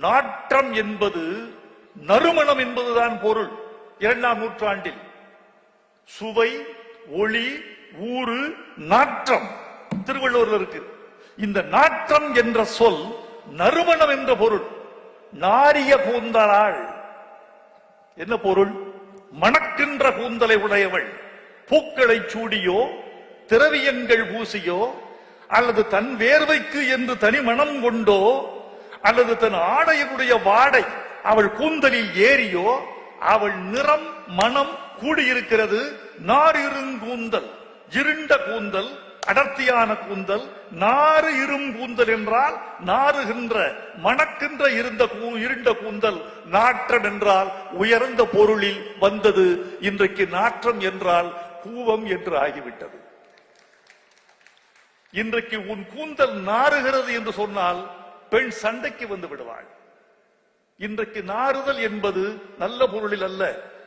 நாற்றம் என்பது நறுமணம் என்பதுதான் பொருள். இரண்டாம் நூற்றாண்டில். சுவை ஒளி ஊறு நாற்றம் திருவள்ளுவரில் இருக்கு. இந்த நாற்றம் என்ற சொல் நறுமணம் என்ற பொருள். நாரிய கூந்தலாள் என்ன பொருள்? மணக்கின்ற கூந்தலை உடையவள். பூக்களை சூடியோ திரவியங்கள் பூசியோ அல்லது தன் வேர்வைக்கு என்று தனி மனம் கொண்டோ அல்லது தன் ஆடையினுடைய வாடை அவள் கூந்தலில் ஏறியோ அவள் நிறம் மனம் கூடியிருக்கிறது. நார் இருங்கூந்தல் இருண்ட கூந்தல் அடர்த்தியான கூந்தல் நாறு இரும் கூந்தல் என்றால் நாறுகின்ற மணக்கின்ற இருந்த கூ- இருண்ட கூந்தல். நாற்றம் என்றால் உயர்ந்த பொருளில் வந்தது. இன்றைக்கு நாற்றம் என்றால் கூவம் என்று ஆகிவிட்டது. இன்றைக்கு உன் கூந்தல் நாறுகிறது என்று சொன்னால் பெண் சண்டைக்கு வந்து விடுவாள். இன்றைக்கு நாறுதல் என்பது நல்ல பொருளில் அல்ல.